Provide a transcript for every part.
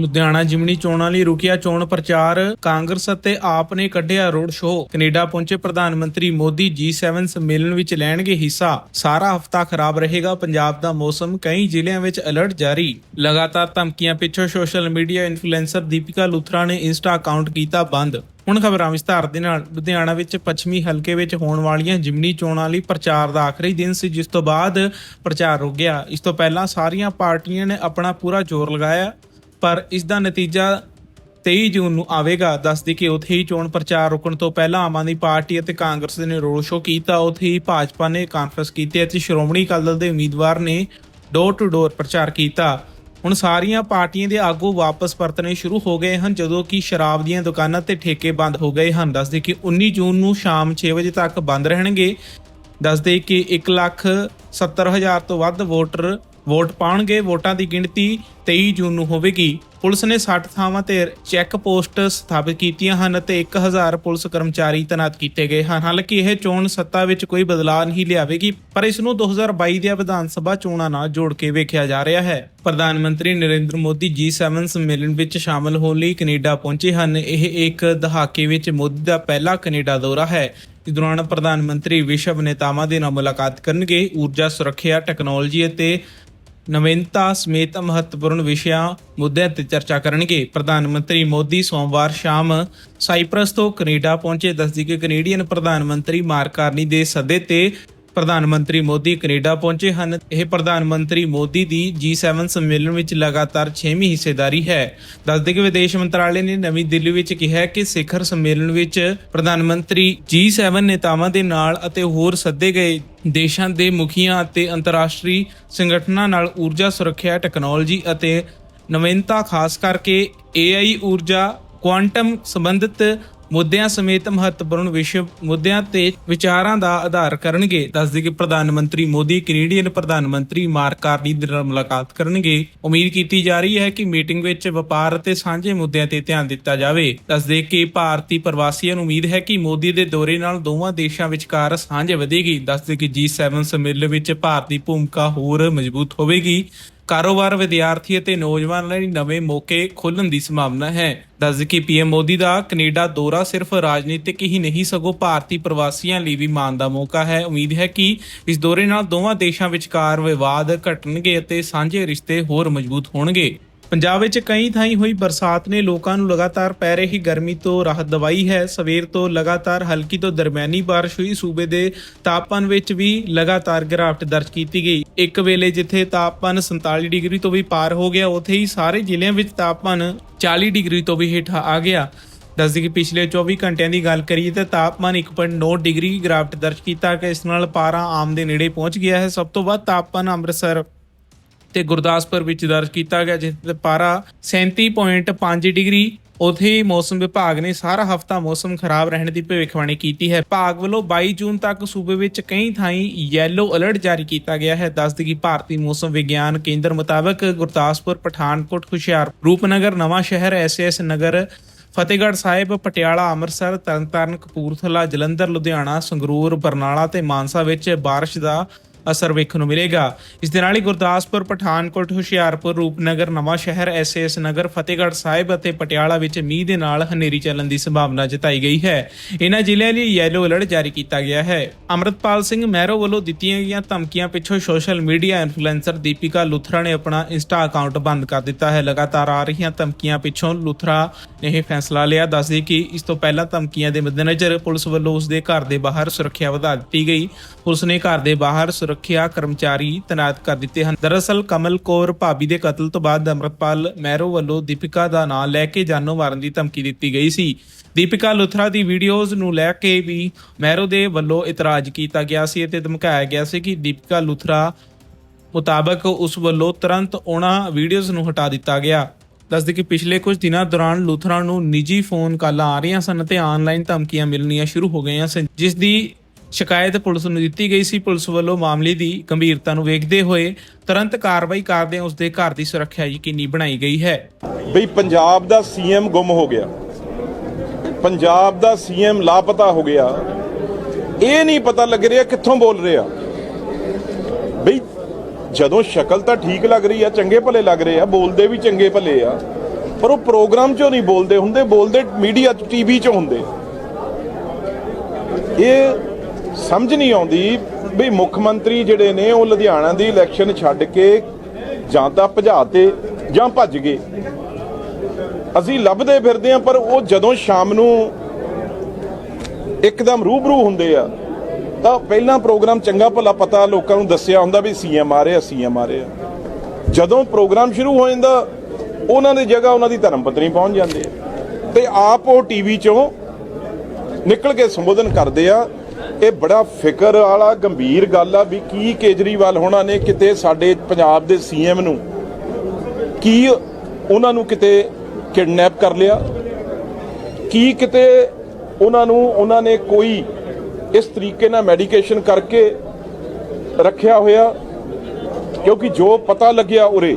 ਲੁਧਿਆਣਾ ਜਿਮਨੀ ਚੋਣਾਂ ਲਈ ਰੁਕਿਆ ਚੋਣ ਪ੍ਰਚਾਰ ਕਾਂਗਰਸ ਅਤੇ ਆਪ ਨੇ ਕੱਢਿਆ ਰੋਡ ਸ਼ੋਅ। ਕੈਨੇਡਾ ਪਹੁੰਚੇ ਪ੍ਰਧਾਨ ਮੰਤਰੀ ਮੋਦੀ G7 ਸੰਮੇਲਨ ਵਿੱਚ ਲੈਣਗੇ ਹਿੱਸਾ। ਸਾਰਾ ਹਫਤਾ ਖਰਾਬ ਰਹੇਗਾ ਪੰਜਾਬ ਦਾ ਮੌਸਮ। ਕਈ ਜ਼ਿਲ੍ਹਿਆਂ ਵਿੱਚ ਅਲਰਟ ਜਾਰੀ। ਲਗਾਤਾਰ ਧਮਕੀਆਂ ਪਿੱਛੋਂ social media influencer Deepika Luthra ਨੇ ਇੰਸਟਾ ਅਕਾਊਂਟ ਕੀਤਾ ਬੰਦ। ਹੁਣ ਖਬਰਾਂ ਵਿਸਤਾਰ ਦੇ ਨਾਲ। ਲੁਧਿਆਣਾ ਵਿੱਚ ਪੱਛਮੀ ਹਲਕੇ ਵਿੱਚ ਹੋਣ ਵਾਲੀਆਂ ਜਿਮਨੀ ਚੋਣਾਂ ਲਈ ਪ੍ਰਚਾਰ ਦਾ ਆਖਰੀ ਦਿਨ ਸੀ, ਜਿਸ ਤੋਂ ਬਾਅਦ ਪ੍ਰਚਾਰ ਰੁਕ ਗਿਆ। ਇਸ ਤੋਂ ਪਹਿਲਾਂ ਸਾਰੀਆਂ ਪਾਰਟੀਆਂ ਨੇ ਆਪਣਾ ਪੂਰਾ ਜ਼ੋਰ ਲਗਾਇਆ। ਪਰ ਇਸ ਦਾ ਨਤੀਜਾ 23 ਜੂਨ ਨੂੰ ਆਵੇਗਾ। ਦੱਸਦੀ ਕਿ ਉੱਥੇ ਹੀ ਚੋਣ ਪ੍ਰਚਾਰ ਰੁਕਣ ਤੋਂ ਪਹਿਲਾਂ ਆਮ ਆਦਮੀ ਪਾਰਟੀ ਅਤੇ ਕਾਂਗਰਸ ਨੇ ਰੋਡ ਸ਼ੋਅ ਕੀਤਾ। ਉੱਥੇ ਹੀ ਭਾਜਪਾ ਨੇ ਕਾਨਫਰੰਸ ਕੀਤੀ ਅਤੇ ਸ਼੍ਰੋਮਣੀ ਅਕਾਲੀ ਦਲ ਦੇ ਉਮੀਦਵਾਰ ਨੇ ਡੋਰ ਟੂ ਡੋਰ ਪ੍ਰਚਾਰ ਕੀਤਾ। ਹੁਣ ਸਾਰੀਆਂ ਪਾਰਟੀਆਂ ਦੇ ਆਗੂ ਵਾਪਸ ਪਰਤਣੇ ਸ਼ੁਰੂ ਹੋ ਗਏ ਹਨ, ਜਦੋਂ ਕਿ ਸ਼ਰਾਬ ਦੀਆਂ ਦੁਕਾਨਾਂ ਤੇ ਠੇਕੇ ਬੰਦ ਹੋ ਗਏ ਹਨ। ਦੱਸਦੇ ਕਿ 19 ਜੂਨ ਨੂੰ ਸ਼ਾਮ 6 ਵਜੇ ਤੱਕ ਬੰਦ ਰਹਿਣਗੇ। ਦੱਸਦੇ ਕਿ 1 ਲੱਖ 70 ਹਜ਼ਾਰ ਤੋਂ ਵੱਧ ਵੋਟਰ ਵੋਟ ਪਾਉਣਗੇ, ਵੋਟਾਂ ਦੀ ਗਿਣਤੀ 23 ਜੂਨ ਨੂੰ ਹੋਵੇਗੀ। ਪੁਲਿਸ ਨੇ 60 ਥਾਵਾਂ ਤੇ ਚੈੱਕ ਪੋਸਟ ਸਥਾਪਿਤ ਕੀਤੀਆਂ ਹਨ ਤੇ 1000 ਪੁਲਿਸ ਕਰਮਚਾਰੀ ਤੈਨਾਤ ਕੀਤੇ ਗਏ ਹਨ। ਹਾਲਾਂਕਿ ਇਹ ਚੋਣ ਸੱਤਾ ਵਿੱਚ ਕੋਈ ਬਦਲਾਅ ਨਹੀਂ ਲਿਆਵੇਗੀ, ਪਰ ਇਸ ਨੂੰ 2022 ਦੀਆਂ ਵਿਧਾਨ ਸਭਾ ਚੋਣਾਂ ਨਾਲ ਜੋੜ ਕੇ ਵੇਖਿਆ ਜਾ ਰਿਹਾ ਹੈ। ਪ੍ਰਧਾਨ ਮੰਤਰੀ ਨਰਿੰਦਰ ਮੋਦੀ G7 ਸੰਮੇਲਨ ਵਿੱਚ ਸ਼ਾਮਲ ਹੋਣ ਲਈ ਕੈਨੇਡਾ ਪਹੁੰਚੇ ਹਨ। ਇਹ ਇੱਕ ਦਹਾਕੇ ਵਿੱਚ ਮੋਦੀ ਦਾ ਪਹਿਲਾ ਕੈਨੇਡਾ ਦੌਰਾ ਹੈ। ਇਸ ਦੌਰਾਨ ਪ੍ਰਧਾਨ ਮੰਤਰੀ ਵਿਸ਼ਵ ਨੇਤਾਵਾਂ ਦੇ ਨਾਲ ਮੁਲਾਕਾਤ ਕਰਨਗੇ। ਊਰਜਾ, ਸੁਰੱਖਿਆ, ਟੈਕਨੋਲੋਜੀ ਅਤੇ ਨਵੀਨਤਾ ਸਮੇਤ ਮਹੱਤਵਪੂਰਨ ਵਿਸ਼ਿਆਂ ਮੁੱਦਿਆਂ ਤੇ ਚਰਚਾ ਕਰਨਗੇ। ਪ੍ਰਧਾਨ ਮੰਤਰੀ ਮੋਦੀ ਸੋਮਵਾਰ ਸ਼ਾਮ ਸਾਈਪ੍ਰਸ ਤੋਂ ਕੈਨੇਡਾ ਪਹੁੰਚੇ। ਦੱਸਦੀ ਕਿ ਕੈਨੇਡੀਅਨ ਪ੍ਰਧਾਨ ਮੰਤਰੀ ਮਾਰਕ ਕਾਰਨੀ ਦੇ ਸੱਦੇ ਤੇ ਪ੍ਰਧਾਨ ਮੰਤਰੀ ਮੋਦੀ ਕੈਨੇਡਾ ਪਹੁੰਚੇ ਹਨ। ਇਹ ਪ੍ਰਧਾਨ ਮੰਤਰੀ ਮੋਦੀ ਦੀ G7 ਸੰਮੇਲਨ ਵਿੱਚ ਲਗਾਤਾਰ 6ਵੀਂ ਹਿੱਸੇਦਾਰੀ ਹੈ। ਦੱਸਦੇ ਕਿ ਵਿਦੇਸ਼ ਮੰਤਰਾਲੇ ਨੇ ਨਵੀਂ ਦਿੱਲੀ ਵਿੱਚ ਕਿਹਾ ਕਿ ਸਿਖਰ ਸੰਮੇਲਨ ਵਿੱਚ ਪ੍ਰਧਾਨ ਮੰਤਰੀ G7 ਨੇਤਾਵਾਂ ਦੇ ਨਾਲ ਅਤੇ ਹੋਰ ਸੱਦੇ ਗਏ ਦੇਸ਼ਾਂ ਦੇ ਮੁਖੀਆਂ ਅਤੇ ਅੰਤਰਰਾਸ਼ਟਰੀ ਸੰਗਠਨਾਂ ਨਾਲ ਊਰਜਾ ਸੁਰੱਖਿਆ, ਟੈਕਨੋਲੋਜੀ ਅਤੇ ਨਵੀਨਤਾ, ਖਾਸ ਕਰਕੇ AI ਊਰਜਾ, ਕੁਆਂਟਮ ਸੰਬੰਧਿਤ ਮੁੱਦਿਆਂ ਸਮੇਤ ਮਹੱਤਵਪੂਰਨ ਵਿਸ਼ਵ ਮੁੱਦਿਆਂ ਤੇ ਵਿਚਾਰਾਂ ਦਾ ਆਧਾਰ ਕਰਨਗੇ। ਦੱਸਦੇ ਕਿ ਪ੍ਰਧਾਨ ਮੰਤਰੀ ਮੋਦੀ, ਕੈਨੇਡੀਅਨ ਪ੍ਰਧਾਨ ਮੰਤਰੀ ਮਾਰਕ ਕਾਰਨੀ ਦੇ ਨਾਲ ਮੁਲਾਕਾਤ ਕਰਨਗੇ। ਉਮੀਦ ਕੀਤੀ ਜਾ ਰਹੀ ਹੈ ਕਿ ਮੀਟਿੰਗ ਵਿੱਚ ਵਪਾਰ ਅਤੇ ਸਾਂਝੇ ਮੁੱਦਿਆਂ ਤੇ ਧਿਆਨ ਦਿੱਤਾ ਜਾਵੇ। ਦੱਸਦੇ ਕਿ ਭਾਰਤੀ ਪ੍ਰਵਾਸੀਆਂ ਨੂੰ ਉਮੀਦ ਹੈ ਕਿ ਮੋਦੀ ਦੇ ਦੌਰੇ ਨਾਲ ਦੋਵਾਂ ਦੇਸ਼ਾਂ ਵਿਚਕਾਰ ਸਾਂਝ ਵਧੇਗੀ। ਦੱਸਦੇ ਕਿ G7 ਸੰਮੇਲਨ ਵਿੱਚ ਭਾਰਤ ਦੀ ਭੂਮਿਕਾ ਹੋਰ ਮਜ਼ਬੂਤ ਹੋਵੇਗੀ। ਕਾਰੋਬਾਰ ਵਿਦਿਆਰਥੀ ਅਤੇ ਨੌਜਵਾਨਾਂ ਲਈ ਨਵੇਂ ਮੌਕੇ ਖੋਲ੍ਹਣ ਦੀ ਸੰਭਾਵਨਾ ਹੈ। ਦੱਸ ਕਿ ਪੀਐਮ ਮੋਦੀ ਦਾ ਕੈਨੇਡਾ ਦੌਰਾ ਸਿਰਫ ਰਾਜਨੀਤਿਕ ਹੀ ਨਹੀਂ, ਸਗੋਂ ਭਾਰਤੀ ਪ੍ਰਵਾਸੀਆਂ ਲਈ ਵੀ ਮਾਣ ਦਾ ਮੌਕਾ ਹੈ। ਉਮੀਦ ਹੈ ਕਿ ਇਸ ਦੌਰੇ ਨਾਲ ਦੋਵਾਂ ਦੇਸ਼ਾਂ ਵਿਚਕਾਰ ਵਿਵਾਦ ਘਟਣਗੇ ਅਤੇ ਸਾਂਝੇ ਰਿਸ਼ਤੇ ਹੋਰ ਮਜ਼ਬੂਤ ਹੋਣਗੇ। ਪੰਜਾਬ ਵਿੱਚ ਕਈ ਥਾਈਂ ਹੋਈ ਬਰਸਾਤ ਨੇ ਲੋਕਾਂ ਨੂੰ ਲਗਾਤਾਰ ਪੈ ਰਹੀ ਗਰਮੀ ਤੋਂ ਰਾਹਤ ਦਵਾਈ ਹੈ। ਸਵੇਰ ਤੋਂ ਲਗਾਤਾਰ ਹਲਕੀ ਤੋਂ ਦਰਮਿਆਨੀ ਬਾਰਿਸ਼ ਹੋਈ। ਸੂਬੇ ਦੇ ਤਾਪਮਾਨ ਵਿੱਚ ਵੀ ਲਗਾਤਾਰ ਗਿਰਾਵਟ ਦਰਜ ਕੀਤੀ ਗਈ। ਇੱਕ ਵੇਲੇ ਜਿੱਥੇ ਤਾਪਮਾਨ 47 ਡਿਗਰੀ ਤੋਂ ਵੀ ਪਾਰ ਹੋ ਗਿਆ, ਉੱਥੇ ਹੀ ਸਾਰੇ ਜ਼ਿਲ੍ਹਿਆਂ ਵਿੱਚ ਤਾਪਮਾਨ 40 ਡਿਗਰੀ ਤੋਂ ਵੀ ਹੇਠਾਂ ਆ ਗਿਆ। ਦੱਸਦੀ ਕਿ ਪਿਛਲੇ 24 ਘੰਟਿਆਂ ਦੀ ਗੱਲ ਕਰੀਏ ਤਾਂ ਤਾਪਮਾਨ 1.9 ਡਿਗਰੀ ਗਿਰਾਵਟ ਦਰਜ ਕੀਤਾ ਕਿ ਇਸ ਨਾਲ ਪਾਰਾ ਆਮ ਦੇ ਨੇੜੇ ਪਹੁੰਚ ਗਿਆ ਹੈ। ਸਭ ਤੋਂ ਵੱਧ ਤਾਪਮਾਨ ਅੰਮ੍ਰਿਤਸਰ ਤੇ ਗੁਰਦਾਸਪੁਰ ਵਿੱਚ ਦਰਜ ਕੀਤਾ ਗਿਆ ਜਿੱਥੇ ਪਾਰਾ 37.5 ਡਿਗਰੀ, ਉਥੇ ਮੌਸਮ ਵਿਭਾਗ ਨੇ ਸਾਰਾ ਹਫਤਾ ਮੌਸਮ ਖਰਾਬ ਰਹਿਣ ਦੀ ਭਵਿੱਖਬਾਣੀ ਕੀਤੀ ਹੈ। ਵਿਭਾਗ ਵੱਲੋਂ 22 ਜੂਨ ਤੱਕ ਸੂਬੇ ਵਿੱਚ ਕਈ ਥਾਈਂ ਯੈਲੋ ਅਲਰਟ ਜਾਰੀ ਕੀਤਾ ਗਿਆ ਹੈ। ਦੱਸਦੀ ਕਿ ਭਾਰਤੀ ਮੌਸਮ ਵਿਗਿਆਨ ਕੇਂਦਰ ਮੁਤਾਬਕ ਗੁਰਦਾਸਪੁਰ, ਪਠਾਨਕੋਟ ਹੁਸ਼ਿਆਰਪੁਰ ਰੂਪਨਗਰ, ਨਵਾਂ ਸ਼ਹਿਰ ਐਸਐਸ ਨਗਰ, ਫਤਿਹਗੜ੍ਹ ਸਾਹਿਬ, ਪਟਿਆਲਾ, ਅੰਮ੍ਰਿਤਸਰ, ਤਰਨਤਾਰਨ, ਕਪੂਰਥਲਾ, ਜਲੰਧਰ, ਲੁਧਿਆਣਾ, ਸੰਗਰੂਰ, ਬਰਨਾਲਾ ਤੇ ਮਾਨਸਾ ਵਿੱਚ ਬਾਰਿਸ਼ ਦਾ ਅਸਰ ਵੇਖਣ ਨੂੰ ਮਿਲੇਗਾ। ਇਸ ਦੇ ਨਾਲ ਹੀ ਗੁਰਦਾਸਪੁਰ, ਪਠਾਨਕੋਟ, ਹੁਸ਼ਿਆਰਪੁਰ, ਰੂਪਨਗਰ ਨਵਾਂ ਸ਼ਹਿਰ ਐਸਐਸ ਨਗਰ, ਫਤਿਹਗੜ੍ਹ ਸਾਹਿਬ ਅਤੇ ਪਟਿਆਲਾ ਵਿੱਚ ਮੀਂਹ ਦੇ ਨਾਲ ਹਨੇਰੀ ਚੱਲਣ ਦੀ ਸੰਭਾਵਨਾ ਜਤਾਈ ਗਈ ਹੈ। ਇਹਨਾਂ ਜ਼ਿਲ੍ਹਿਆਂ ਲਈ ਯੈਲੋ ਅਲਰਟ ਜਾਰੀ ਕੀਤਾ ਗਿਆ ਹੈ। ਅਮਰਤਪਾਲ ਸਿੰਘ ਮਹਿਰੋ ਵੱਲੋਂ ਦਿੱਤੀਆਂ ਗਈਆਂ ਧਮਕੀਆਂ ਪਿੱਛੋਂ social media influencer Deepika Luthra ਨੇ ਆਪਣਾ ਇੰਸਟਾ ਅਕਾਊਂਟ ਬੰਦ ਕਰ ਦਿੱਤਾ ਹੈ। ਲਗਾਤਾਰ ਆ ਰਹੀਆਂ ਧਮਕੀਆਂ ਪਿੱਛੋਂ ਲੁਥਰਾ ਨੇ ਇਹ ਫੈਸਲਾ ਲਿਆ। ਦੱਸਦੀ ਕਿ ਇਸ ਤੋਂ ਪਹਿਲਾਂ ਧਮਕੀਆਂ ਦੇ ਮੱਦੇਨਜ਼ਰ ਪੁਲਿਸ ਵੱਲੋਂ ਉਸ ਦੇ ਘਰ ਦੇ ਬਾਹਰ ਸੁਰੱਖਿਆ ਵਧਾ ਦਿੱਤੀ ਗਈ। ਪੁਲਿਸ ਨੇ ਘਰ ਦੇ ਬਾਹਰ ਸੁਰੱਖਿਆ ਕਰਮਚਾਰੀ ਤੈਨਾਤ ਕਰ ਦਿੱਤੇ ਹਨ। ਦਰਅਸਲ ਕਮਲ ਕੌਰ ਭਾਬੀ ਦੇ ਕਤਲ ਤੋਂ ਬਾਅਦ ਅਮਰਪਾਲ ਮਹਿਰੋ ਵੱਲੋਂ ਦੀਪਿਕਾ ਦਾ ਨਾਂ ਲੈ ਕੇ ਜਾਨੋਂ ਮਾਰਨ ਦੀ ਧਮਕੀ ਦਿੱਤੀ ਗਈ ਸੀ। ਦੀਪਿਕਾ ਲੁਥਰਾ ਦੀ ਵੀਡੀਓਜ਼ ਨੂੰ ਲੈ ਕੇ ਵੀ ਮਹਿਰੋ ਦੇ ਵੱਲੋਂ ਇਤਰਾਜ਼ ਕੀਤਾ ਗਿਆ ਸੀ ਅਤੇ ਧਮਕਾਇਆ ਗਿਆ ਸੀ ਕਿ ਦੀਪਿਕਾ ਲੁਥਰਾ ਮੁਤਾਬਕ ਉਸ ਵੱਲੋਂ ਤੁਰੰਤ ਉਹਨਾਂ ਵੀਡੀਓਜ਼ ਨੂੰ ਹਟਾ ਦਿੱਤਾ ਗਿਆ। ਦੱਸਦੇ ਕਿ ਪਿਛਲੇ ਕੁਝ ਦਿਨਾਂ ਦੌਰਾਨ ਲੂਥਰਾ ਨੂੰ ਨਿੱਜੀ ਫੋਨ ਕਾਲਾਂ ਆ ਰਹੀਆਂ ਸਨ ਤੇ ਆਨਲਾਈਨ ਧਮਕੀਆਂ ਮਿਲਣੀਆਂ ਸ਼ੁਰੂ ਹੋ ਗਈਆਂ ਸਨ, ਜਿਸ ਦੀ ਸ਼ਿਕਾਇਤ ਪੁਲਿਸ ਨੂੰ ਦਿੱਤੀ ਗਈ ਸੀ। ਪੁਲਿਸ ਵੱਲੋਂ ਮਾਮਲੇ ਦੀ ਗੰਭੀਰਤਾ ਨੂੰ ਵੇਖਦੇ ਹੋਏ ਤੁਰੰਤ ਕਾਰਵਾਈ ਕਰਦੇ ਉਸ ਦੇ ਘਰ ਦੀ ਸੁਰੱਖਿਆ ਯਕੀਨੀ ਬਣਾਈ ਗਈ ਹੈ। ਬਈ ਪੰਜਾਬ ਦਾ ਸੀਐਮ ਗੁੰਮ ਹੋ ਗਿਆ। ਪੰਜਾਬ ਦਾ ਸੀਐਮ ਲਾਪਤਾ ਹੋ ਗਿਆ। ਇਹ ਨਹੀਂ ਪਤਾ ਲੱਗ ਰਿਹਾ ਕਿੱਥੋਂ ਬੋਲ ਰਿਹਾ। ਬਈ ਜਦੋਂ ਸ਼ਕਲ ਤਾਂ ਠੀਕ ਲੱਗ ਰਹੀ ਆ, ਚੰਗੇ ਭਲੇ ਲੱਗ ਰਹੇ ਆ, ਬੋਲਦੇ ਵੀ ਚੰਗੇ ਭਲੇ ਆ, ਪਰ ਉਹ ਪ੍ਰੋਗਰਾਮ 'ਚੋਂ ਨਹੀਂ ਬੋਲਦੇ ਹੁੰਦੇ, ਬੋਲਦੇ ਮੀਡੀਆ 'ਚ, ਟੀਵੀ 'ਚ ਹੁੰਦੇ। ਇਹ ਸਮਝ ਨਹੀਂ ਆਉਂਦੀ ਵੀ ਮੁੱਖ ਮੰਤਰੀ ਜਿਹੜੇ ਨੇ ਉਹ ਲੁਧਿਆਣਾ ਦੀ ਇਲੈਕਸ਼ਨ ਛੱਡ ਕੇ ਜਾਂ ਤਾਂ ਭਜਾਤੇ ਜਾਂ ਭੱਜ ਗਏ। ਅਸੀਂ ਲੱਭਦੇ ਫਿਰਦੇ ਆ ਪਰ ਉਹ ਜਦੋਂ ਸ਼ਾਮ ਨੂੰ ਇੱਕਦਮ ਰੂਬਰੂ ਹੁੰਦੇ ਆ, ਤਾਂ ਪਹਿਲਾਂ ਪ੍ਰੋਗਰਾਮ ਚੰਗਾ ਭਲਾ ਪਤਾ ਲੋਕਾਂ ਨੂੰ ਦੱਸਿਆ ਹੁੰਦਾ ਵੀ ਸੀਐਮ ਆ ਰਿਹਾ ਸੀਐਮ ਆ ਰਿਹਾ ਜਦੋਂ ਪ੍ਰੋਗਰਾਮ ਸ਼ੁਰੂ ਹੋ ਜਾਂਦਾ, ਉਹਨਾਂ ਦੀ ਜਗ੍ਹਾ ਉਹਨਾਂ ਦੀ ਧਰਮ ਪਤਨੀ ਪਹੁੰਚ ਜਾਂਦੇ ਆ ਤੇ ਆਪ ਉਹ ਟੀਵੀ ਚੋਂ ਨਿਕਲ ਕੇ ਸੰਬੋਧਨ ਕਰਦੇ ਆ ਇਹ ਬੜਾ ਫਿਕਰ ਵਾਲਾ ਗੰਭੀਰ ਗੱਲ ਆ ਵੀ ਕੀ ਕੇਜਰੀਵਾਲ ਹੋਣਾ ਨੇ ਕਿਤੇ ਸਾਡੇ ਪੰਜਾਬ ਦੇ ਸੀਐਮ ਨੂੰ ਕੀ ਉਹਨਾਂ ਨੂੰ ਕਿਤੇ ਕਿਡਨੈਪ ਕਰ ਲਿਆ? ਕੀ ਕਿਤੇ ਉਹਨਾਂ ਨੂੰ, ਉਹਨਾਂ ਨੇ ਕੋਈ ਇਸ ਤਰੀਕੇ ਨਾਲ ਮੈਡੀਕੇਸ਼ਨ ਕਰਕੇ ਰੱਖਿਆ ਹੋਇਆ? ਕਿਉਂਕਿ ਜੋ ਪਤਾ ਲੱਗਿਆ ਉਰੇ,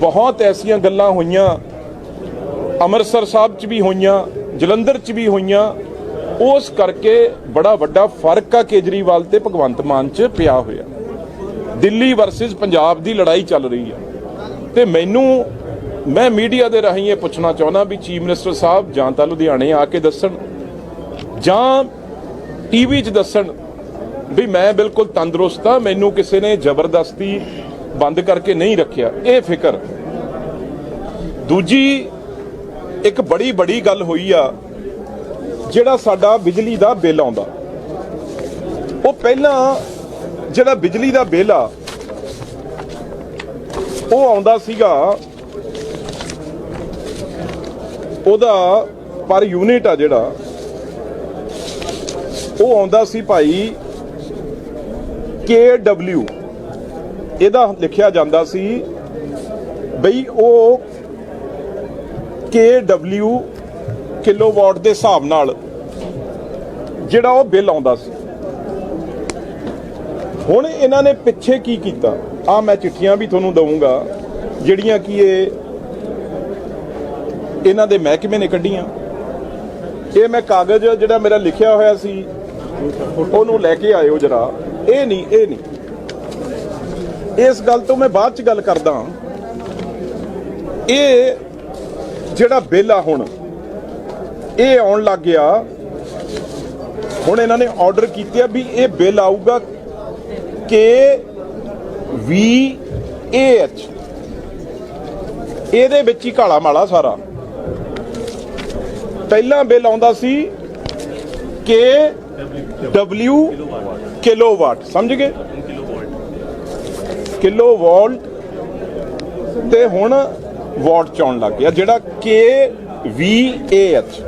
ਬਹੁਤ ਐਸੀਆਂ ਗੱਲਾਂ ਹੋਈਆਂ। ਅੰਮ੍ਰਿਤਸਰ ਸਾਹਿਬ 'ਚ ਵੀ ਹੋਈਆਂ, ਜਲੰਧਰ 'ਚ ਵੀ ਹੋਈਆਂ। ਉਸ ਕਰਕੇ ਬੜਾ ਵੱਡਾ ਫ਼ਰਕ ਆ ਕੇਜਰੀਵਾਲ ਤੇ ਭਗਵੰਤ ਮਾਨ 'ਚ ਪਿਆ ਹੋਇਆ। ਦਿੱਲੀ ਵਰਸਸ ਪੰਜਾਬ ਦੀ ਲੜਾਈ ਚੱਲ ਰਹੀ ਆ। ਤੇ ਮੈਨੂੰ, ਮੈਂ ਮੀਡੀਆ ਦੇ ਰਾਹੀਂ ਇਹ ਪੁੱਛਣਾ ਚਾਹੁੰਦਾ ਵੀ ਚੀਫ ਮਿਨਿਸਟਰ ਸਾਹਿਬ ਜਾਂ ਤਾਂ ਲੁਧਿਆਣੇ ਆ ਕੇ ਦੱਸਣ, ਜਾਂ ਟੀਵੀ 'ਚ ਦੱਸਣ ਵੀ ਮੈਂ ਬਿਲਕੁਲ ਤੰਦਰੁਸਤ ਆ, ਮੈਨੂੰ ਕਿਸੇ ਨੇ ਜ਼ਬਰਦਸਤੀ ਬੰਦ ਕਰਕੇ ਨਹੀਂ ਰੱਖਿਆ। ਇਹ ਫਿਕਰ। ਦੂਜੀ, ਇੱਕ ਬੜੀ ਬੜੀ ਗੱਲ ਹੋਈ ਆ ਜਿਹੜਾ ਸਾਡਾ ਬਿਜਲੀ ਦਾ ਬਿੱਲ ਆਉਂਦਾ। ਉਹ ਪਹਿਲਾਂ ਜਿਹੜਾ ਬਿਜਲੀ ਦਾ ਬਿੱਲ ਆ, ਉਹ ਆਉਂਦਾ ਸੀਗਾ ਉਹਦਾ ਪਰ ਯੂਨਿਟ ਆ ਜਿਹੜਾ, ਉਹ ਆਉਂਦਾ ਸੀ ਭਾਈ KW ਇਹਦਾ ਲਿਖਿਆ ਜਾਂਦਾ ਸੀ ਬਈ ਉਹ KW ਕਿਲੋਵਾਟ ਦੇ ਹਿਸਾਬ ਨਾਲ ਜਿਹੜਾ ਉਹ ਬਿੱਲ ਆਉਂਦਾ ਸੀ। ਹੁਣ ਇਹਨਾਂ ਨੇ ਪਿੱਛੇ ਕੀ ਕੀਤਾ? ਆ ਮੈਂ ਚਿੱਠੀਆਂ ਵੀ ਤੁਹਾਨੂੰ ਦਊਂਗਾ, ਜਿਹੜੀਆਂ ਕਿ ਇਹ ਇਹਨਾਂ ਦੇ ਮਹਿਕਮੇ ਨੇ ਕੱਢੀਆਂ। ਇਹ ਮੈਂ ਕਾਗਜ਼ ਜਿਹੜਾ ਮੇਰਾ ਲਿਖਿਆ ਹੋਇਆ ਸੀ, ਉਹਨੂੰ ਲੈ ਕੇ ਆਇਓ ਜਰਾ। ਇਹ ਨਹੀਂ ਇਹ ਨਹੀਂ। ਇਸ ਗੱਲ ਤੋਂ ਮੈਂ ਬਾਅਦ ਚ ਗੱਲ ਕਰਦਾ ਇਹ ਜਿਹੜਾ ਬਿੱਲ ਆ ਹੁਣ, ਇਹ ਆਉਣ ਲੱਗ ਗਿਆ। ਹੁਣ ਇਹਨਾਂ ਨੇ ਆਰਡਰ ਕੀਤੇ ਆ ਵੀ ਇਹ ਬਿੱਲ ਆਊਗਾ ਕੇ ਵੀ ਐਚ ਇਹਦੇ ਵਿੱਚ ਹੀ ਕਾਲਾ ਮਾਲਾ ਸਾਰਾ। ਪਹਿਲਾਂ ਬਿੱਲ ਆਉਂਦਾ ਸੀ ਕੇ ਡਬਲਯੂ ਕਿਲੋਵਾਟ ਸਮਝ ਗਏ? ਕਿਲੋ ਵੋਲਟ ਤੇ ਹੁਣ ਵਾਟ ਚ ਆਉਣ ਲੱਗ ਗਿਆ, ਜਿਹੜਾ ਕੇ ਵੀ ਐਚ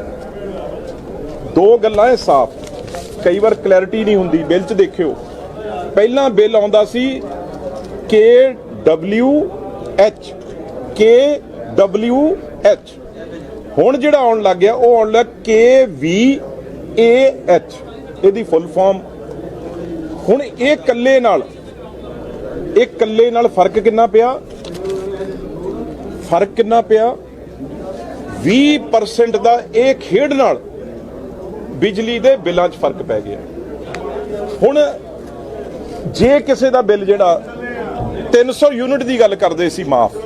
ਦੋ ਗੱਲਾਂ ਇਹ ਸਾਫ਼। ਕਈ ਵਾਰ ਕਲੈਰਿਟੀ ਨਹੀਂ ਹੁੰਦੀ, ਬਿੱਲ 'ਚ ਦੇਖਿਓ। ਪਹਿਲਾਂ ਬਿੱਲ ਆਉਂਦਾ ਸੀ K W H, K W H. ਹੁਣ ਜਿਹੜਾ ਆਉਣ ਲੱਗ ਗਿਆ, ਉਹ ਆਉਣ ਲੱਗ ਕੇ ਵੀ ਏ ਐਚ, ਇਹਦੀ ਫੁੱਲ ਫਾਰਮ ਹੁਣ ਇਹ ਕੱਲੇ ਨਾਲ, ਇਹ ਕੱਲੇ ਨਾਲ ਫ਼ਰਕ ਕਿੰਨਾ ਪਿਆ? ਫ਼ਰਕ ਕਿੰਨਾ ਪਿਆ? 20% ਦਾ ਇਹ ਖੇਡ ਨਾਲ ਬਿਜਲੀ ਦੇ ਬਿੱਲਾਂ 'ਚ ਫ਼ਰਕ ਪੈ ਗਿਆ। ਹੁਣ ਜੇ ਕਿਸੇ ਦਾ ਬਿੱਲ ਜਿਹੜਾ 300 ਯੂਨਿਟ ਦੀ ਗੱਲ ਕਰਦੇ ਸੀ ਮਾਫ,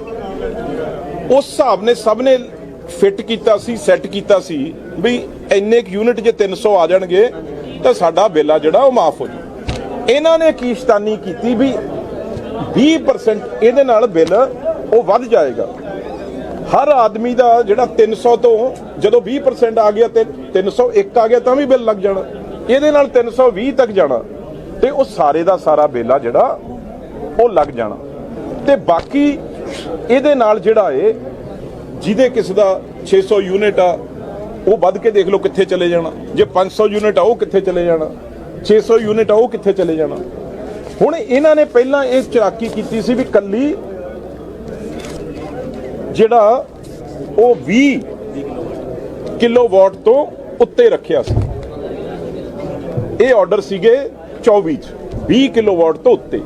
ਉਸ ਹਿਸਾਬ ਨੇ ਸਭ ਨੇ ਫਿੱਟ ਕੀਤਾ ਸੀ, ਸੈੱਟ ਕੀਤਾ ਸੀ ਵੀ ਇੰਨੇ ਕੁ ਯੂਨਿਟ ਜੇ 300 ਆ ਜਾਣਗੇ ਤਾਂ ਸਾਡਾ ਬਿੱਲ ਆ ਜਿਹੜਾ ਉਹ ਮਾਫ ਹੋ ਜੂ ਇਹਨਾਂ ਨੇ ਕੀ ਸ਼ਤਾਨੀ ਕੀਤੀ ਵੀ 20% ਇਹਦੇ ਨਾਲ ਬਿੱਲ ਉਹ ਵੱਧ ਜਾਏਗਾ। ਹਰ ਆਦਮੀ ਦਾ ਜਿਹੜਾ 300 ਤੋਂ ਜਦੋਂ 20% ਆ ਗਿਆ ਤੇ 301 ਆ ਗਿਆ ਤਾਂ ਵੀ ਬਿੱਲ ਲੱਗ ਜਾਣਾ। ਇਹਦੇ ਨਾਲ 320 ਤੱਕ ਜਾਣਾ। ਤੇ ਉਹ ਸਾਰੇ ਦਾ ਸਾਰਾ ਬਿੱਲ ਆ ਜਿਹੜਾ, ਉਹ ਲੱਗ ਜਾਣਾ। ਤੇ ਬਾਕੀ ਇਹਦੇ ਨਾਲ ਜਿਹੜਾ ਏ, ਜਿਹਦੇ ਕਿਸ ਦਾ 600 ਯੂਨਿਟ ਆ, ਉਹ ਵੱਧ ਕੇ ਦੇਖ ਲਓ ਕਿੱਥੇ ਚਲੇ ਜਾਣਾ। ਜੇ 500 ਯੂਨਿਟ ਆ, ਉਹ ਕਿੱਥੇ ਚਲੇ ਜਾਣਾ। 600 ਯੂਨਿਟ ਆ, ਉਹ ਕਿੱਥੇ ਚਲੇ ਜਾਣਾ। ਹੁਣ ਇਹਨਾਂ ਨੇ ਪਹਿਲਾਂ ਇਹ ਚਰਾਕੀ ਕੀਤੀ ਸੀ ਵੀ ਕੱਲੀ ਜਿਹੜਾ ਉਹ 20 ਕਿਲੋਵਾਟ ਤੋਂ ਉੱਤੇ ਰੱਖਿਆ ਸੀ। ਇਹ ਆਰਡਰ ਸੀਗੇ 24 ਚ 20 ਕਿਲੋਵਾਟ ਤੋਂ ਉੱਤੇ।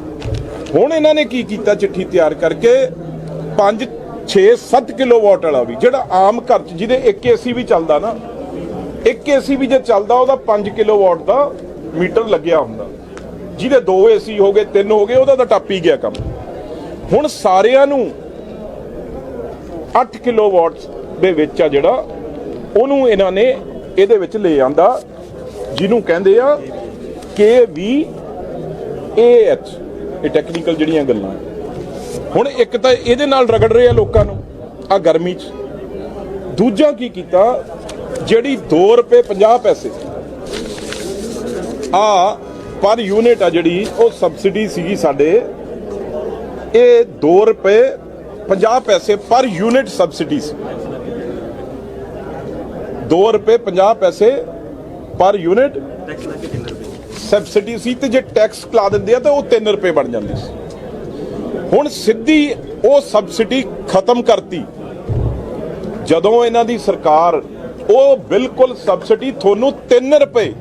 ਹੁਣ ਇਹਨਾਂ ਨੇ ਕੀ ਕੀਤਾ ਚਿੱਠੀ ਤਿਆਰ ਕਰਕੇ? 5 6 7 ਕਿਲੋਵਾਟ ਵਾਲਾ ਵੀ, ਜਿਹੜਾ ਆਮ ਘਰ ਚ, ਜਿਹਦੇ ਇੱਕ ਏਸੀ ਵੀ ਚੱਲਦਾ ਨਾ, ਇੱਕ ਏਸੀ ਵੀ ਜੇ ਚੱਲਦਾ, ਉਹਦਾ 5 ਕਿਲੋਵਾਟ ਦਾ ਮੀਟਰ ਲੱਗਿਆ ਹੁੰਦਾ। ਜਿਹਦੇ ਦੋ ਏਸੀ ਹੋ ਗਏ, ਤਿੰਨ ਹੋ ਗਏ, ਉਹਦਾ ਤਾਂ ਟੱਪ ਹੀ ਗਿਆ ਕੰਮ। ਹੁਣ ਸਾਰਿਆਂ ਨੂੰ 8 ਕਿਲੋਵਾਟਸ ਦੇ ਵਿੱਚ ਆ ਜਿਹੜਾ, ਉਹਨੂੰ ਇਹਨਾਂ ਨੇ ਇਹਦੇ ਵਿੱਚ ਲੈ ਆਂਦਾ, ਜਿਹਨੂੰ ਕਹਿੰਦੇ ਆ ਕੇ ਵੀ ਐਚ, ਇਹ ਟੈਕਨੀਕਲ ਜਿਹੜੀਆਂ ਗੱਲਾਂ। ਹੁਣ ਇੱਕ ਤਾਂ ਇਹਦੇ ਨਾਲ ਰਗੜ ਰਹੇ ਆ ਲੋਕਾਂ ਨੂੰ, ਆ ਗਰਮੀ 'ਚ। ਦੂਜਾ ਕੀ ਕੀਤਾ, ਜਿਹੜੀ 2 ਰੁਪਏ 50 ਪੈਸੇ ਆ ਪਰ ਯੂਨਿਟ ਆ ਜਿਹੜੀ, ਉਹ ਸਬਸਿਡੀ ਸੀਗੀ ਸਾਡੇ, ਇਹ 2 ਰੁਪਏ 50 ਪੈਸੇ ਪਰ ਯੂਨਿਟ ਸਬਸਿਡੀ ਸੀ 2 ਰੁਪਏ 50 ਪੈਸੇ ਪਰ ਯੂਨਿਟ ਸਬਸਿਡੀ ਸੀ ਤੇ ਜੇ ਟੈਕਸ ਕਲਾ ਦਿੰਦੇ ਆ ਤਾਂ ਉਹ 3 ਰੁਪਏ ਬਣ ਜਾਂਦੇ ਸੀ। ਹੁਣ ਸਿੱਧੀ ਉਹ ਸਬਸਿਡੀ ਖਤਮ ਕਰਤੀ। ਜਦੋਂ ਇਹਨਾਂ ਦੀ ਸਰਕਾਰ ਉਹ ਬਿਲਕੁਲ ਸਬਸਿਡੀ ਤੁਹਾਨੂੰ 3 ਰੁਪਏ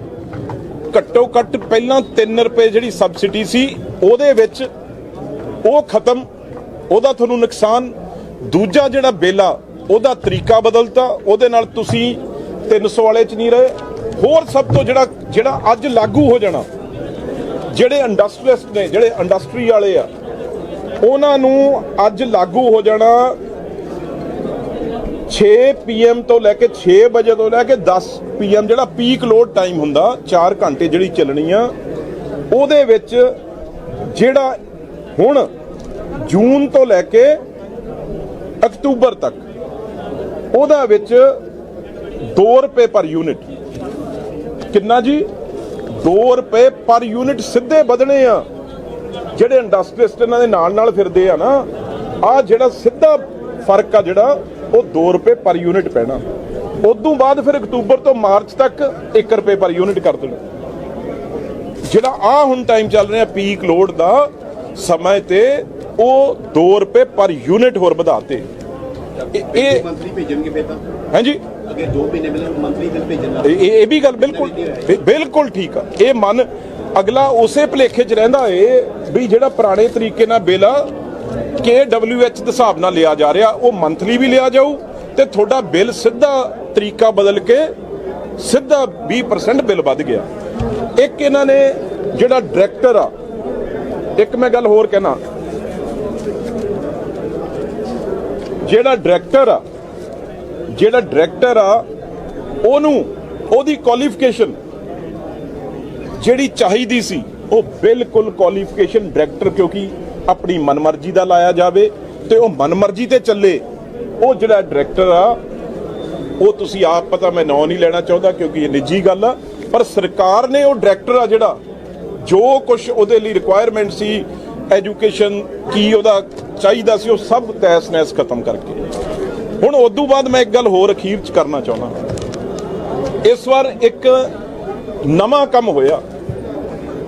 ਘੱਟੋ ਘੱਟ ਪਹਿਲਾਂ 3 ਰੁਪਏ ਜਿਹੜੀ ਸਬਸਿਡੀ ਸੀ, ਉਹਦੇ ਵਿੱਚ ਉਹ ਖਤਮ ਉਹਦਾ ਤੁਹਾਨੂੰ ਨੁਕਸਾਨ, ਦੂਜਾ ਜਿਹੜਾ ਬੇਲਾ, ਉਹਦਾ ਤਰੀਕਾ ਬਦਲਤਾ, ਉਹਦੇ ਨਾਲ ਤੁਸੀਂ 300 ਵਾਲੇ ਚ ਨਹੀਂ ਰਹੇ। ਹੋਰ ਸਭ ਤੋਂ ਜਿਹੜਾ ਜਿਹੜਾ ਅੱਜ ਲਾਗੂ ਹੋ ਜਾਣਾ, ਜਿਹੜੇ ਇੰਡਸਟਰੀਅਲਿਸਟ ਨੇ, ਜਿਹੜੇ ਇੰਡਸਟਰੀ ਵਾਲੇ ਆ, ਉਹਨਾਂ ਨੂੰ ਅੱਜ ਲਾਗੂ ਹੋ ਜਾਣਾ 6 ਪੀਐਮ ਤੋਂ ਲੈ ਕੇ 6 ਵਜੇ ਤੋਂ ਲੈ ਕੇ 10 ਪੀਐਮ ਜਿਹੜਾ ਪੀਕ ਲੋਡ ਟਾਈਮ ਹੁੰਦਾ 4 ਘੰਟੇ ਜਿਹੜੀ ਚੱਲਣੀ ਆ, ਉਹਦੇ ਵਿੱਚ ਜਿਹੜਾ ਹੁਣ ਜੂਨ ਤੋਂ ਲੈ ਕੇ ਅਕਤੂਬਰ ਤੱਕ। ਉਹਦਾ ਵਿੱਚ 2 ਰੁਪਏ ਪਰ ਯੂਨਿਟ। ਕਿੰਨਾ ਜੀ? 2 ਰੁਪਏ ਪਰ ਯੂਨਿਟ ਸਿੱਧੇ ਵਧਣੇ ਆ। ਜਿਹੜੇ ਇੰਡਸਟਰੀਸਟ ਇਹਨਾਂ ਦੇ ਨਾਲ ਨਾਲ ਫਿਰਦੇ ਆ ਨਾ ਆ ਜਿਹੜਾ ਸਿੱਧਾ ਫ਼ਰਕ ਆ ਜਿਹੜਾ, ਉਹ 2 ਰੁਪਏ ਪਰ ਯੂਨਿਟ ਪੈਣਾ। ਉਦੋਂ ਬਾਅਦ ਫਿਰ ਅਕਤੂਬਰ ਤੋਂ ਮਾਰਚ ਤੱਕ 1 ਰੁਪਏ ਪਰ ਯੂਨਿਟ ਕਰ ਦੇਣਾ। ਜਿਹੜਾ ਆ ਹੁਣ ਟਾਈਮ ਚੱਲ ਰਿਹਾ ਪੀਕ ਲੋਡ ਦਾ, ਸਮੇਂ ਤੇ ਉਹ 2 ਰੁਪਏ ਪਰ ਯੂਨਿਟ ਹੋਰ ਵਧਾਤੇ ਇਹ- ਮੰਥਲੀ ਭੇਜਣਗੇ ਫਿਰ ਤਾਂ? ਹਾਂਜੀ। ਅੱਗੇ 2 ਮਹੀਨੇ ਮਿਲਣ ਮੰਥਲੀ ਬਿੱਲ ਭੇਜਣ ਇਹ ਵੀ ਗੱਲ ਬਿਲਕੁਲ ਬਿਲਕੁਲ ਠੀਕ ਆ। ਇਹ ਮਨ ਅਗਲਾ ਉਸੇ ਭਲੇਖੇ 'ਚ ਰਹਿੰਦਾ ਏ ਵੀ ਜਿਹੜਾ ਪੁਰਾਣੇ ਤਰੀਕੇ ਨਾਲ ਬਿੱਲ ਆ KWH ਦੇ ਹਿਸਾਬ ਨਾਲ ਲਿਆ ਜਾ ਰਿਹਾ ਉਹ ਮੰਥਲੀ ਵੀ ਲਿਆ ਜਾਊ ਤੇ ਤੁਹਾਡਾ ਬਿੱਲ ਸਿੱਧਾ ਤਰੀਕਾ ਬਦਲ ਕੇ ਸਿੱਧਾ 20% ਬਿੱਲ ਵੱਧ ਗਿਆ। ਇੱਕ ਇਹਨਾਂ ਨੇ ਜਿਹੜਾ ਡਾਇਰੈਕਟਰ ਆ ਇੱਕ ਮੈਂ ਗੱਲ ਹੋਰ ਕਹਿਣਾ ਜਿਹੜਾ ਡਾਇਰੈਕਟਰ ਆ, ਜਿਹੜਾ ਡਾਇਰੈਕਟਰ ਆ, ਉਹਨੂੰ ਉਹਦੀ ਕੁਆਲੀਫਿਕੇਸ਼ਨ ਜਿਹੜੀ ਚਾਹੀਦੀ ਸੀ, ਉਹ ਬਿਲਕੁਲ ਕੁਆਲੀਫਿਕੇਸ਼ਨ ਡਾਇਰੈਕਟਰ ਕਿਉਂਕਿ ਆਪਣੀ ਮਨਮਰਜ਼ੀ ਦਾ ਲਾਇਆ ਜਾਵੇ ਤੇ ਉਹ ਮਨਮਰਜ਼ੀ ਤੇ ਚੱਲੇ, ਉਹ ਜਿਹੜਾ ਡਾਇਰੈਕਟਰ ਆ, ਉਹ ਤੁਸੀਂ ਆਪ ਪਤਾ ਮੈਂ ਨਾਂ ਨਹੀਂ ਲੈਣਾ ਚਾਹੁੰਦਾ ਕਿਉਂਕਿ ਇਹ ਨਿੱਜੀ ਗੱਲ ਆ, ਪਰ ਸਰਕਾਰ ਨੇ ਉਹ ਡਾਇਰੈਕਟਰ ਆ ਜਿਹੜਾ ਜੋ ਕੁਝ ਉਹਦੇ ਲਈ ਰਿਕੁਆਇਰਮੈਂਟ ਸੀ ਐਜੂਕੇਸ਼ਨ ਕੀ ਉਹਦਾ ਚਾਹੀਦਾ ਸੀ ਉਹ ਸਭ ਤੈਸ ਨੈਸ ਖਤਮ ਕਰਕੇ। ਹੁਣ ਉਦੋਂ ਬਾਅਦ ਮੈਂ ਇੱਕ ਗੱਲ ਹੋਰ ਅਖੀਰ ਚ ਕਰਨਾ ਚਾਹੁੰਦਾ। ਇਸ ਵਾਰ ਇੱਕ ਨਵਾਂ ਕੰਮ ਹੋਇਆ,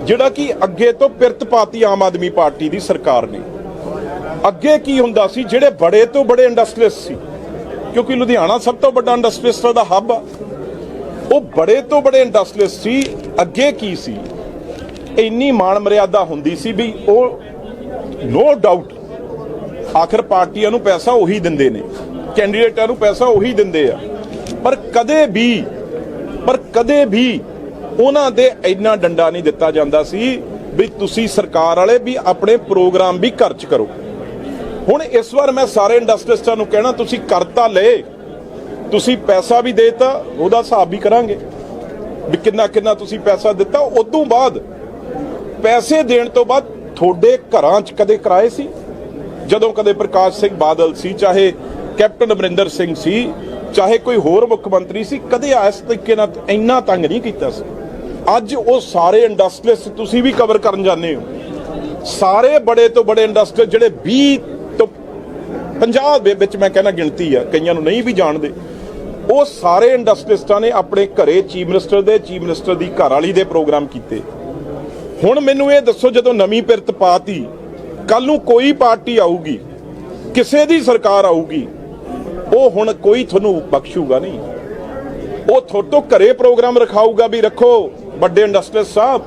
ਜਿਹੜਾ ਕਿ ਅੱਗੇ ਤੋਂ ਪਿਰਤ ਪਾਤੀ ਆਮ ਆਦਮੀ ਪਾਰਟੀ ਦੀ ਸਰਕਾਰ ਨੇ। ਅੱਗੇ ਕੀ ਹੁੰਦਾ ਸੀ, ਜਿਹੜੇ ਬੜੇ ਤੋਂ ਬੜੇ ਇੰਡਸਟਰੀਅਲਿਸਟ ਸੀ, ਕਿਉਂਕਿ ਲੁਧਿਆਣਾ ਸਭ ਤੋਂ ਵੱਡਾ ਇੰਡਸਟਰੀਅਲਿਸਟ ਦਾ ਹੱਬ ਆ, ਉਹ ਬੜੇ ਤੋਂ ਬੜੇ ਇੰਡਸਟਰੀਅਲਿਸਟ ਸੀ, ਅੱਗੇ ਕੀ ਸੀ? ਇੰਨੀ ਮਾਣ ਮਰਿਆਦਾ ਹੁੰਦੀ ਸੀ ਵੀ ਉਹ ਨੋ ਡਾਊਟ ਆਖਰ ਪਾਰਟੀਆਂ ਨੂੰ ਪੈਸਾ ਉਹੀ ਦਿੰਦੇ ਨੇ, ਕੈਂਡੀਡੇਟਾਂ ਨੂੰ ਪੈਸਾ ਉਹੀ ਦਿੰਦੇ ਆ। ਪਰ ਕਦੇ ਵੀ, ਪਰ ਕਦੇ ਵੀ ਉਹਨਾਂ ਦੇ ਇੰਨਾ ਡੰਡਾ ਨਹੀਂ ਦਿੱਤਾ ਜਾਂਦਾ ਸੀ ਵੀ ਤੁਸੀਂ ਸਰਕਾਰ ਵਾਲੇ ਵੀ ਆਪਣੇ ਪ੍ਰੋਗਰਾਮ ਵੀ ਘਰ 'ਚ ਕਰੋ। ਹੁਣ ਇਸ ਵਾਰ ਮੈਂ ਸਾਰੇ ਇੰਡਸਟਰੀਸਟਾਂ ਨੂੰ ਕਹਿਣਾ, ਤੁਸੀਂ ਕਰਤਾ ਲਏ, ਤੁਸੀਂ ਪੈਸਾ ਵੀ ਦੇਤਾ, ਉਹਦਾ ਹਿਸਾਬ ਵੀ ਕਰਾਂਗੇ। ਵੀ ਕਿੰਨਾ ਕਿੰਨਾ ਤੁਸੀਂ ਪੈਸਾ ਦਿੱਤਾ, ਉਦੋਂ ਬਾਅਦ ਪੈਸੇ ਦੇਣ ਤੋਂ ਬਾਅਦ ਤੁਹਾਡੇ ਘਰਾਂ 'ਚ ਕਦੇ ਕਿਰਾਏ ਸੀ? ਜਦੋਂ ਕਦੇ ਪ੍ਰਕਾਸ਼ ਸਿੰਘ ਬਾਦਲ ਸੀ, ਚਾਹੇ ਕੈਪਟਨ ਅਮਰਿੰਦਰ ਸਿੰਘ ਸੀ, ਚਾਹੇ ਕੋਈ ਹੋਰ ਮੁੱਖ ਮੰਤਰੀ ਸੀ, ਕਦੇ ਇਸ ਤਰੀਕੇ ਨਾਲ ਇੰਨਾ ਤੰਗ ਨਹੀਂ ਕੀਤਾ ਸੀ। ਅੱਜ ਉਹ ਸਾਰੇ ਇੰਡਸਟਰੀਸ ਤੁਸੀਂ ਵੀ ਕਵਰ ਕਰਨ ਜਾਂਦੇ ਹੋ। ਸਾਰੇ ਬੜੇ ਤੋਂ ਬੜੇ ਇੰਡਸਟਰੀ ਜਿਹੜੇ 20 ਤੋਂ 50 ਦੇ ਵਿੱਚ ਮੈਂ ਕਹਿੰਦਾ ਗਿਣਤੀ ਆ, ਕਈਆਂ ਨੂੰ ਨਹੀਂ ਵੀ ਜਾਣਦੇ, ਉਹ ਸਾਰੇ ਇੰਡਸਟਰੀਸਟਾਂ ਨੇ ਆਪਣੇ ਘਰੇ ਚੀਫ ਮਿਨਿਸਟਰ ਦੇ, ਚੀਫ ਮਿਨਿਸਟਰ ਦੀ ਘਰ ਵਾਲੀ ਦੇ ਪ੍ਰੋਗਰਾਮ ਕੀਤੇ। ਹੁਣ ਮੈਨੂੰ ਇਹ ਦੱਸੋ, ਜਦੋਂ ਨਵੀਂ ਪਿਰਤ ਪਾਤੀ ਕੱਲ ਨੂੰ ਕੋਈ ਪਾਰਟੀ ਆਊਗੀ, ਕਿਸੇ ਦੀ ਸਰਕਾਰ ਆਊਗੀ, ਉਹ ਹੁਣ ਕੋਈ ਤੁਹਾਨੂੰ ਬਖਸ਼ੂਗਾ ਨਹੀਂ। ਉਹ ਤੁਹਾਡੇ ਘਰੇ ਪ੍ਰੋਗਰਾਮ ਰਖਾਊਗਾ ਵੀ ਰੱਖੋ, ਵੱਡੇ ਇੰਡਸਟਰੀਅਲ ਸਾਹਿਬ,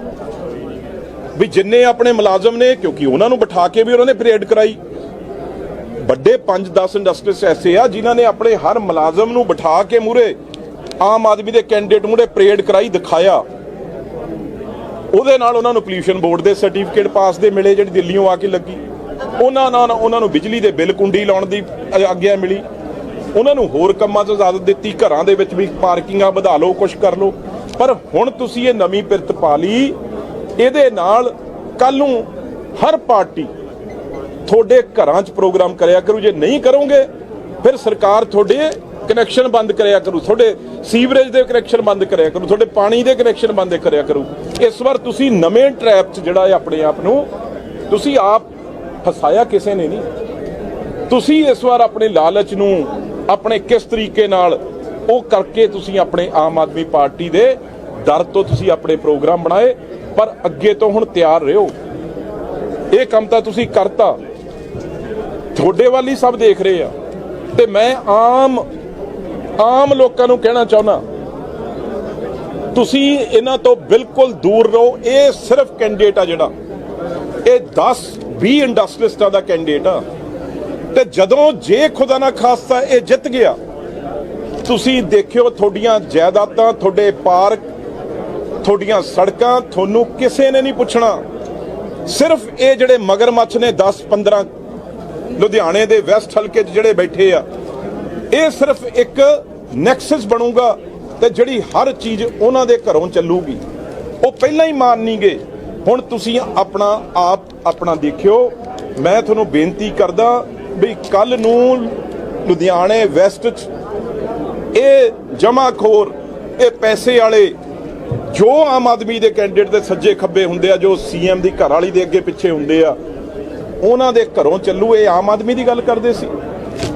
ਵੀ ਜਿੰਨੇ ਆਪਣੇ ਮੁਲਾਜ਼ਮ ਨੇ, ਕਿਉਂਕਿ ਉਹਨਾਂ ਨੂੰ ਬਿਠਾ ਕੇ ਵੀ ਉਹਨਾਂ ਨੇ ਪਰੇਡ ਕਰਾਈ। ਵੱਡੇ 5-10 ਇੰਡਸਟਰੀਸ ਐਸੇ ਆ ਜਿਨ੍ਹਾਂ ਨੇ ਆਪਣੇ ਹਰ ਮੁਲਾਜ਼ਮ ਨੂੰ ਬਿਠਾ ਕੇ ਮੂਰੇ ਆਮ ਆਦਮੀ ਦੇ ਕੈਂਡੀਡੇਟ ਮੂਰੇ ਪਰੇਡ ਕਰਾਈ, ਦਿਖਾਇਆ। ਉਹਦੇ ਨਾਲ ਉਹਨਾਂ ਨੂੰ ਪੋਲੂਸ਼ਨ ਬੋਰਡ ਦੇ ਸਰਟੀਫਿਕੇਟ ਪਾਸ ਦੇ ਮਿਲੇ, ਜਿਹੜੀ ਦਿੱਲੀੋਂ ਆ ਕੇ ਲੱਗੀ। ਉਹਨਾਂ ਨਾਲ ਉਹਨਾਂ ਨੂੰ ਬਿਜਲੀ ਦੇ ਬਿੱਲ ਕੁੰਡੀ ਲਾਉਣ ਦੀ ਆਗਿਆ ਮਿਲੀ। ਉਹਨਾਂ ਨੂੰ ਹੋਰ ਕੰਮਾਂ 'ਚ ਇਜਾਜ਼ਤ ਦਿੱਤੀ, ਘਰਾਂ ਦੇ ਵਿੱਚ ਵੀ ਪਾਰਕਿੰਗਾਂ ਵਧਾ ਲਓ ਕੁਝ ਕਰ ਲਓ। ਪਰ ਹੁਣ ਤੁਸੀਂ ਇਹ ਨਵੀਂ ਪਿਰਤ ਪਾ ਲਈ। ਇਹਦੇ ਨਾਲ ਕੱਲ ਨੂੰ ਹਰ ਪਾਰਟੀ ਤੁਹਾਡੇ ਘਰਾਂ 'ਚ ਪ੍ਰੋਗਰਾਮ ਕਰਿਆ ਕਰੂ। ਜੇ ਨਹੀਂ ਕਰੋਗੇ, ਫਿਰ ਸਰਕਾਰ ਤੁਹਾਡੇ ਕਨੈਕਸ਼ਨ ਬੰਦ ਕਰਿਆ ਕਰੂ। ਤੁਹਾਡੇ ਸੀਵਰੇਜ ਦੇ ਕਨੈਕਸ਼ਨ ਬੰਦ ਕਰਿਆ ਕਰੂ। ਤੁਹਾਡੇ ਪਾਣੀ ਦੇ ਕਨੈਕਸ਼ਨ ਬੰਦ ਕਰਿਆ ਕਰੂ। ਇਸ ਵਾਰ ਤੁਸੀਂ ਨਵੇਂ ਟ੍ਰੈਪ 'ਚ ਜਿਹੜਾ ਹੈ ਆਪਣੇ ਆਪ ਨੂੰ, ਤੁਸੀਂ ਆਪ ਫਸਾਇਆ ਕਿਸੇ ਨੇ ਨਹੀਂ। ਤੁਸੀਂ ਇਸ ਵਾਰ ਆਪਣੇ ਲਾਲਚ ਨੂੰ ਆਪਣੇ ਕਿਸ ਤਰੀਕੇ ਨਾਲ ਉਹ ਕਰਕੇ ਤੁਸੀਂ ਆਪਣੇ ਆਮ ਆਦਮੀ ਪਾਰਟੀ ਦੇ ਦਰ ਤੋਂ ਤੁਸੀਂ ਆਪਣੇ ਪ੍ਰੋਗਰਾਮ ਬਣਾਏ, ਪਰ ਅੱਗੇ ਤੋਂ ਹੁਣ ਤਿਆਰ ਰਹੋ। ਇਹ ਕੰਮ ਤਾਂ ਤੁਸੀਂ ਕਰਤਾ। ਤੁਹਾਡੇ ਵੱਲ ਹੀ ਸਭ ਦੇਖ ਰਹੇ ਆ। ਤੇ ਮੈਂ ਆਮ ਆਮ ਲੋਕਾਂ ਨੂੰ ਕਹਿਣਾ ਚਾਹੁੰਦਾ, ਤੁਸੀਂ ਇਹਨਾਂ ਤੋਂ ਬਿਲਕੁਲ ਦੂਰ ਰਹੋ, ਇਹ ਸਿਰਫ ਕੈਂਡੀਡੇਟ ਆ ਜਿਹੜਾ। ਇਹ 10 20 ਇੰਡਸਟਰੀਸਟਾਂ ਦਾ ਕੈਂਡੀਡੇਟ ਆ। ਤੇ ਜਦੋਂ ਜੇ ਖੁਦਾ ਨਾ ਖਾਸਤਾ ਇਹ ਜਿੱਤ ਗਿਆ, ਤੁਸੀਂ ਦੇਖਿਓ ਤੁਹਾਡੀਆਂ ਜਾਇਦਾਦਾਂ, ਤੁਹਾਡੇ ਪਾਰਕ, ਤੁਹਾਡੀਆਂ ਸੜਕਾਂ, ਤੁਹਾਨੂੰ ਕਿਸੇ ਨੇ ਨਹੀਂ ਪੁੱਛਣਾ। ਸਿਰਫ ਇਹ ਜਿਹੜੇ ਮਗਰਮੱਛ ਨੇ 10 15 ਲੁਧਿਆਣੇ ਦੇ ਵੈਸਟ ਹਲਕੇ 'ਚ ਜਿਹੜੇ ਬੈਠੇ ਆ ਇਹ ਸਿਰਫ ਇੱਕ ਨੈਕਸਸ ਬਣੂਗਾ ਤੇ ਜਿਹੜੀ ਹਰ ਚੀਜ਼ ਉਹਨਾਂ ਦੇ ਘਰੋਂ ਚੱਲੂਗੀ। ਉਹ ਪਹਿਲਾਂ ਹੀ ਮਾਨ ਨਹੀਂ ਗਏ। ਹੁਣ ਤੁਸੀਂ ਆਪਣਾ ਆਪ ਆਪਣਾ ਦੇਖਿਓ। ਮੈਂ ਤੁਹਾਨੂੰ ਬੇਨਤੀ ਕਰਦਾ ਵੀ ਕੱਲ ਨੂੰ ਲੁਧਿਆਣੇ ਵੈਸਟ 'ਚ ਇਹ ਜਮਾਖੋਰ, ਇਹ ਪੈਸੇ ਵਾਲੇ ਜੋ ਆਮ ਆਦਮੀ ਦੇ ਕੈਂਡੀਡੇਟ ਦੇ ਸੱਜੇ ਖੱਬੇ ਹੁੰਦੇ ਆ, ਜੋ ਸੀਐਮ ਦੀ ਘਰ ਵਾਲੀ ਦੇ ਅੱਗੇ ਪਿੱਛੇ ਹੁੰਦੇ ਆ, ਉਹਨਾਂ ਦੇ ਘਰੋਂ ਚੱਲੂ। ਇਹ ਆਮ ਆਦਮੀ ਦੀ ਗੱਲ ਕਰਦੇ ਸੀ।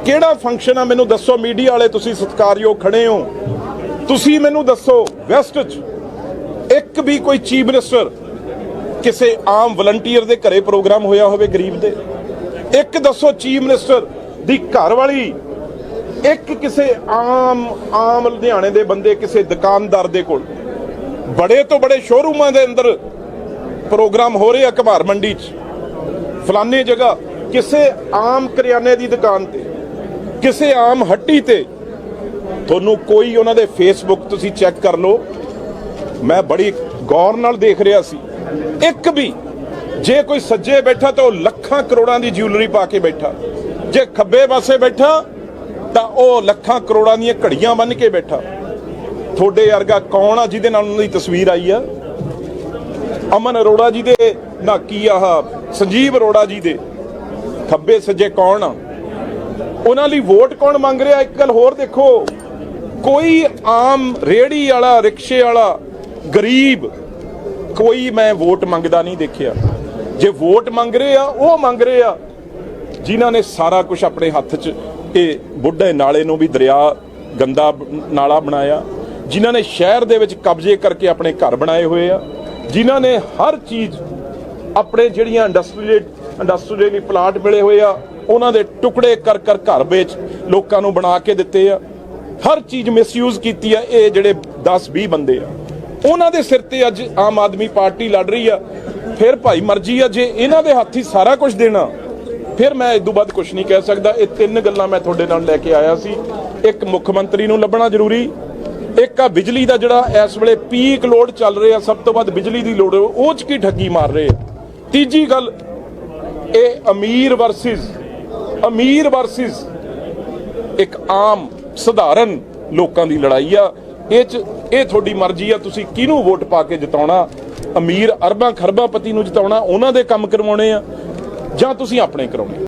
ਕਿਹੜਾ ਫੰਕਸ਼ਨ ਆ? ਮੈਨੂੰ ਦੱਸੋ ਮੀਡੀਆ ਵਾਲੇ ਤੁਸੀਂ ਸਤਿਕਾਰਯੋਗ ਖੜੇ ਹੋ। ਤੁਸੀਂ ਮੈਨੂੰ ਦੱਸੋ ਵੈਸਟ 'ਚ ਇੱਕ ਵੀ ਕੋਈ ਚੀਫ ਮਿਨਿਸਟਰ ਕਿਸੇ ਆਮ ਵਲੰਟੀਅਰ ਦੇ ਘਰੇ ਪ੍ਰੋਗਰਾਮ ਹੋਇਆ ਹੋਵੇ ਗਰੀਬ ਦੇ? ਇੱਕ ਦੱਸੋ ਚੀਫ ਮਿਨਿਸਟਰ ਦੀ ਘਰ ਵਾਲੀ ਇੱਕ ਕਿਸੇ ਆਮ ਆਮ ਲੁਧਿਆਣੇ ਦੇ ਬੰਦੇ ਕਿਸੇ ਦੁਕਾਨਦਾਰ ਦੇ ਕੋਲ? ਬੜੇ ਤੋਂ ਬੜੇ ਸ਼ੋਰੂਮਾਂ ਦੇ ਅੰਦਰ ਪ੍ਰੋਗਰਾਮ ਹੋ ਰਹੇ ਆ ਘਮਾਰ ਮੰਡੀ 'ਚ। ਫਲਾਨੇ ਜਗ੍ਹਾ ਕਿਸੇ ਆਮ ਕਰਿਆਨੇ ਦੀ ਦੁਕਾਨ ਤੇ। ਕਿਸੇ ਆਮ ਹੱਟੀ ਤੇ ਤੁਹਾਨੂੰ ਕੋਈ ਉਹਨਾਂ ਦੇ ਫੇਸਬੁੱਕ ਤੁਸੀਂ ਚੈੱਕ ਕਰ ਲਓ। ਮੈਂ ਬੜੀ ਗੌਰ ਨਾਲ ਦੇਖ ਰਿਹਾ ਸੀ। ਇੱਕ ਵੀ ਜੇ ਕੋਈ ਸੱਜੇ ਬੈਠਾ ਤਾਂ ਉਹ ਲੱਖਾਂ ਕਰੋੜਾਂ ਦੀ ਜਿਊਲਰੀ ਪਾ ਕੇ ਬੈਠਾ। ਜੇ ਖੱਬੇ ਪਾਸੇ ਬੈਠਾ ਤਾਂ ਉਹ ਲੱਖਾਂ ਕਰੋੜਾਂ ਦੀਆਂ ਘੜੀਆਂ ਬੰਨ ਕੇ ਬੈਠਾ। ਤੁਹਾਡੇ ਵਰਗਾ ਕੌਣ ਆ ਜਿਹਦੇ ਨਾਲ ਉਹਨਾਂ ਦੀ ਤਸਵੀਰ ਆਈ ਆ? ਅਮਨ ਅਰੋੜਾ ਜੀ ਦੇ ਨਾ ਕੀ ਆਹ? ਸੰਜੀਵ ਅਰੋੜਾ ਜੀ ਦੇ। ਖੱਬੇ ਸੱਜੇ ਕੌਣ ਆ? ਉਹਨਾਂ ਲਈ ਵੋਟ ਕੌਣ ਮੰਗ ਰਿਹਾ? ਇੱਕ ਗੱਲ ਹੋਰ ਦੇਖੋ। ਕੋਈ ਆਮ ਰੇੜੀ ਵਾਲਾ, ਰਿਕਸ਼ੇ ਵਾਲਾ, ਗਰੀਬ, ਕੋਈ ਮੈਂ ਵੋਟ ਮੰਗਦਾ ਨਹੀਂ ਦੇਖਿਆ। ਜੇ ਵੋਟ ਮੰਗ ਰਹੇ ਆ, ਉਹ ਮੰਗ ਰਹੇ ਆ। ਜਿਨ੍ਹਾਂ ਨੇ ਸਾਰਾ ਕੁਝ ਆਪਣੇ ਹੱਥ 'ਚ, ਇਹ ਬੁੱਢੇ ਨਾਲੇ ਨੂੰ ਵੀ ਦਰਿਆ, ਗੰਦਾ ਨਾਲਾ ਬਣਾਇਆ। ਜਿਨ੍ਹਾਂ ਨੇ ਸ਼ਹਿਰ ਦੇ ਵਿੱਚ ਕਬਜ਼ੇ ਕਰਕੇ ਆਪਣੇ ਘਰ ਬਣਾਏ ਹੋਏ ਆ। ਜਿਨ੍ਹਾਂ ਨੇ ਹਰ ਚੀਜ਼, ਆਪਣੇ ਜਿਹੜੀਆਂ ਇੰਡਸਟਰੀਅਲ ਇੰਡਸਟਰੀਅਲੀ ਪਲਾਟ ਮਿਲੇ ਹੋਏ ਆ ਉਹਨਾਂ ਦੇ ਟੁਕੜੇ ਕਰ ਕਰ ਘਰ ਵਿੱਚ ਲੋਕਾਂ ਨੂੰ ਬਣਾ ਕੇ ਦਿੱਤੇ ਆ। ਹਰ ਚੀਜ਼ ਮਿਸਯੂਜ਼ ਕੀਤੀ ਆ, ਇਹ ਜਿਹੜੇ 10 20 ਬੰਦੇ ਆ। ਉਹਨਾਂ ਦੇ ਸਿਰ ਤੇ ਅੱਜ ਆਮ ਆਦਮੀ ਪਾਰਟੀ ਲੜ ਰਹੀ ਆ। ਫਿਰ ਭਾਈ ਮਰਜ਼ੀ ਆ, ਜੇ ਇਹਨਾਂ ਦੇ ਹੱਥ ਹੀ ਸਾਰਾ ਕੁਝ ਦੇਣਾ, ਫਿਰ ਮੈਂ ਇਸ ਤੋਂ ਬਾਅਦ ਕੁਝ ਨਹੀਂ ਕਹਿ ਸਕਦਾ। ਇਹ ਤਿੰਨ ਗੱਲਾਂ ਮੈਂ ਤੁਹਾਡੇ ਨਾਲ ਲੈ ਕੇ ਆਇਆ ਸੀ। ਇੱਕ ਮੁੱਖ ਮੰਤਰੀ ਨੂੰ ਲੱਭਣਾ ਜ਼ਰੂਰੀ, ਇੱਕ ਆ ਬਿਜਲੀ ਦਾ ਜਿਹੜਾ ਇਸ ਵੇਲੇ ਪੀਕ ਲੋਡ ਚੱਲ ਰਿਹਾ, ਸਭ ਤੋਂ ਵੱਧ ਬਿਜਲੀ ਦੀ ਲੋੜ ਉਹ ਚ ਕੀ ਠੱਗੀ ਮਾਰ ਰਹੇ ਆ। ਤੀਜੀ ਗੱਲ, ਇਹ ਅਮੀਰ ਵਰਸਸ ਅਮੀਰ ਵਰਸਸ ਇੱਕ ਆਮ ਸਧਾਰਨ ਲੋਕਾਂ ਦੀ ਲੜਾਈ ਆ। ਇਹ ਚ, ਇਹ ਤੁਹਾਡੀ ਮਰਜ਼ੀ ਆ, ਤੁਸੀਂ ਕਿਹਨੂੰ ਵੋਟ ਪਾ ਕੇ ਜਿਤਾਉਣਾ? ਅਮੀਰ ਅਰਬਾਂ ਖਰਬਾਂ ਪਤੀ ਨੂੰ ਜਿਤਾਉਣਾ, ਉਹਨਾਂ ਦੇ ਕੰਮ ਕਰਵਾਉਣੇ ਆ ਜਾਂ ਤੁਸੀਂ ਆਪਣੇ ਕਰਾਉਣੇ